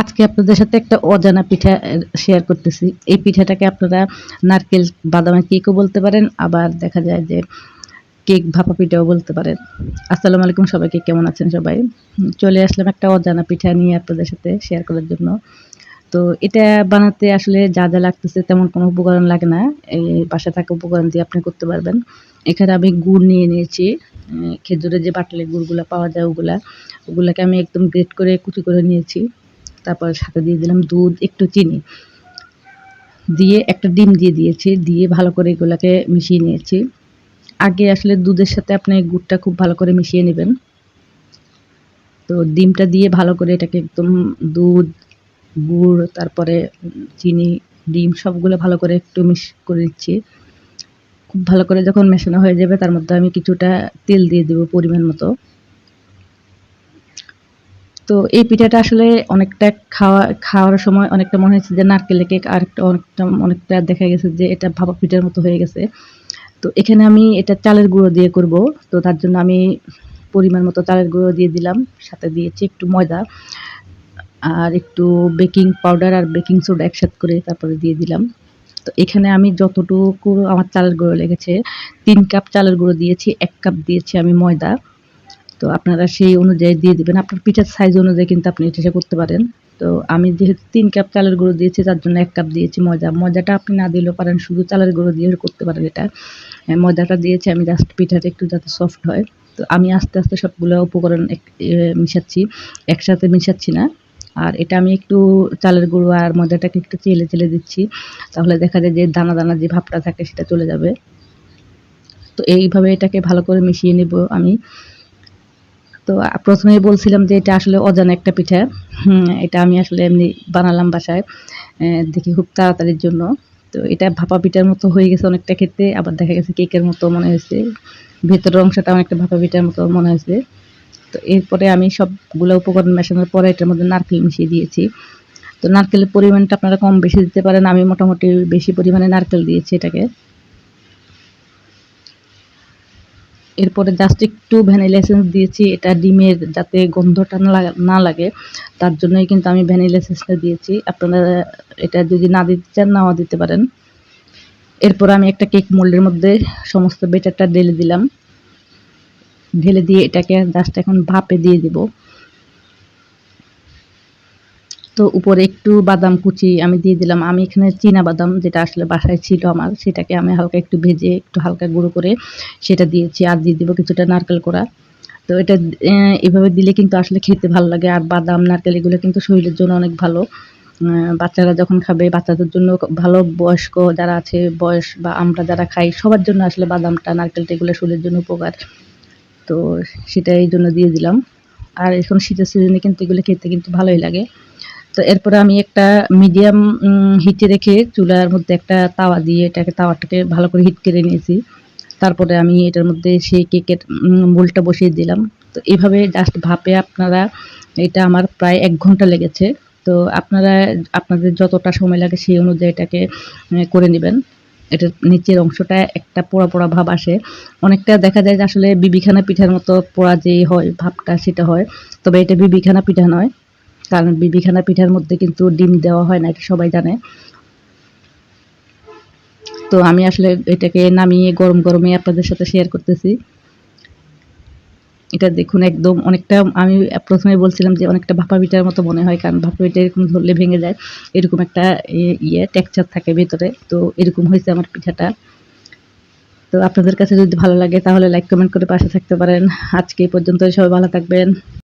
আজকে আপনাদের সাথে একটা অজানা পিঠা শেয়ার করতেছি। এই পিঠাটাকে আপনারা নারকেল বাদামের কেকও বলতে পারেন, আবার দেখা যায় যে কেক ভাপা পিঠাও বলতে পারেন। আসসালামু আলাইকুম সবাইকে, কেমন আছেন সবাই? চলে আসলাম একটা অজানা পিঠা নিয়ে আপনাদের সাথে শেয়ার করার জন্য। তো এটা বানাতে আসলে যা যা লাগতেছে তেমন কোনো উপকরণ লাগে না। এই বাসা থাকা উপকরণ দিয়ে আপনি করতে পারবেন। এখানে আমি গুড় নিয়ে নিয়েছি। খেজুরের যে বাটলে গুড়গুলো পাওয়া যায় ওগুলা। ওগুলাকে আমি একদম গ্রেট করে কুচি করে নিয়েছি। তারপর সাথে দিয়ে দিলাম দুধ, একটু চিনি। দিয়ে একটা ডিম দিয়ে দিয়েছি, দিয়ে ভালো করে এগুলাকে মিশিয়ে নিয়েছি। আগে আসলে দুধের সাথে আপনি গুড়টা খুব ভালো করে মিশিয়ে নেবেন। তো ডিমটা দিয়ে ভালো করে এটাকে একদম দুধ, গুড়, তারপরে চিনি, ডিম সবগুলো ভালো করে একটু মিক্স করে দিচ্ছি খুব ভালো করে যখন মেশানো হয়ে যাবে, তার মধ্যে আমি কিছুটা তেল দিয়ে দেবো পরিমাণ মতো। তো এই পিঠাটা আসলে অনেকটা খাওয়া, খাওয়ার সময় অনেকটা মনে হয়েছে যে নারকেলের কেক, আর অনেকটা অনেকটা দেখা গেছে যে এটা ভাপা পিঠার মতো হয়ে গেছে। তো এখানে আমি এটা চালের গুঁড়ো দিয়ে করব। তো তার জন্য আমি পরিমাণ মতো চালের গুঁড়ো দিয়ে দিলাম, সাথে দিয়েছি একটু ময়দা, আর একটু বেকিং পাউডার আর বেকিং সোডা একসাথে করে তারপরে দিয়ে দিলাম। তো এখানে আমি যতটুকু আমার চালের গুঁড়ো লেগেছে, তিন কাপ চালের গুঁড়ো দিয়েছি, এক কাপ দিয়েছি আমি ময়দা। তো আপনারা সেই অনুযায়ী দিয়ে দিবেন। আপনার পিঠার সাইজ অনুযায়ী কিন্তু আপনি এটা করতে পারেন। তো আমি যেহেতু তিন কাপ চালের গুঁড়ো দিয়েছি, তার জন্য এক কাপ দিয়েছি ময়দা। ময়দাটা আপনি না দিলেও পারেন, শুধু চালের গুঁড়ো দিয়ে করতে পারেন এটা। ময়দাটা দিয়েছি আমি জাস্ট পিঠাটা একটু যাতে সফট হয়। তো আমি আস্তে আস্তে সবগুলো উপকরণ মিশাচ্ছি। একসাথে মিশাচ্ছি না। আর এটা আমি একটু চালের গুঁড়ো আর ময়দাটাকে একটু চেলে চেলে দিচ্ছি। তাহলে দেখা যায় যে দানা দানা যে ভাবটা থাকে সেটা চলে যাবে। তো এইভাবে এটাকে ভালো করে মিশিয়ে নেব আমি। তো প্রথমেই বলছিলাম যে এটা আসলে অজানা একটা পিঠা। এটা আমি আসলে এমনি বানালাম বাসায় দেখি খুব তাড়াতাড়ির জন্য। তো এটা ভাপা পিঠার মতো হয়ে গেছে অনেকটা খেতে, আবার দেখা গেছে কেকের মতো মনে হয়েছে। ভেতরের অংশটা অনেকটা ভাপা পিঠার মতো মনে হয়েছে। তো এরপরে আমি সবগুলো উপকরণ মেশানোর পরে এটার মধ্যে নারকেল মিশিয়ে দিয়েছি। তো নারকেলের পরিমাণটা আপনারা কম বেশি দিতে পারেন, আমি মোটামুটি বেশি পরিমাণে নারকেল দিয়েছি এটাকে। এরপরে জাস্ট একটু ভ্যানিলা এসেন্স দিয়েছি, এটা ডিমের যাতে গন্ধটা না লাগে তার জন্যই কিন্তু আমি ভ্যানিলা এসেন্সটা দিয়েছি। আপনারা এটা যদি না দিতে চান, নাও দিতে পারেন। এরপর আমি একটা কেক মোল্ডের মধ্যে সমস্ত বেটারটা ঢেলে দিলাম। ঢেলে দিয়ে এটাকে জাস্ট এখন ভাপে দিয়ে দিব। তো উপরে একটু বাদাম কুচি আমি দিয়ে দিলাম। আমি এখানে চীনা বাদাম যেটা আসলে বাসায় ছিল আমার, সেটাকে আমি হালকা একটু ভেজে একটু হালকা গুঁড়ো করে সেটা দিয়েছি আর দিয়ে দিব কিছুটা নারকেল করা তো এটা এভাবে দিলে কিন্তু আসলে খেতে ভালো লাগে আর বাদাম, নারকেল এগুলো কিন্তু শরীরের জন্য অনেক ভালো। বাচ্চারা যখন খাবে, বাচ্চাদের জন্য ভালো বয়স্ক যারা আছে, বয়স বা আমরা যারা খাই, সবার জন্য আসলে বাদামটা, নারকেলটা এগুলো শরীরের জন্য উপকার। তো সেটা এই জন্য দিয়ে দিলাম। আর এখন শীতের সিজনে কিন্তু এগুলো খেতে কিন্তু ভালোই লাগে। তো এরপরে আমি একটা মিডিয়াম হিটে রেখে চুলার মধ্যে একটা তাওয়া দিয়ে এটাকে, তাওয়াটাকে ভালো করে হিট করে নিয়েছি। তারপরে আমি এটার মধ্যে সেই কেকের মোলটা বসিয়ে দিলাম। তো এইভাবে জাস্ট ভাপে আপনারা, এটা আমার প্রায় এক ঘণ্টা লেগেছে। তো আপনারা, আপনাদের যতটা সময় লাগে সেই অনুযায়ী এটাকে করে নেবেন। এটার নিচের অংশটা একটা পোড়া পোড়া ভাব আসে। অনেকটা দেখা যায় যে আসলে বিবিখানা পিঠার মতো পোড়া যে হয়, ভাবটা সেটা হয়। তবে এটা বিবিখানা পিঠা নয়। কারণ বিবিখানা পিঠার মধ্যে কিন্তু ডিম দেওয়া হয় না সবাই জানে। তো আমি আসলে এটাকে নামিয়ে গরম গরমে আপনাদের সাথে শেয়ার করতেছি। এটা দেখুন একদম অনেকটা, আমি প্রথমে বলছিলাম যে অনেকটা ভাপা পিঠার মতো মনে হয়, কারণ ভাপা পিঠা এরকম ধরলে ভেঙে যায়, এরকম একটা ইয়ে টেক্সচার থাকে ভেতরে। তো এরকম হয়েছে আমার পিঠাটা। তো আপনাদের কাছে যদি ভালো লাগে তাহলে লাইক কমেন্ট করে পাশে থাকতে পারেন। আজকে এই পর্যন্ত সবাই ভালো থাকবেন।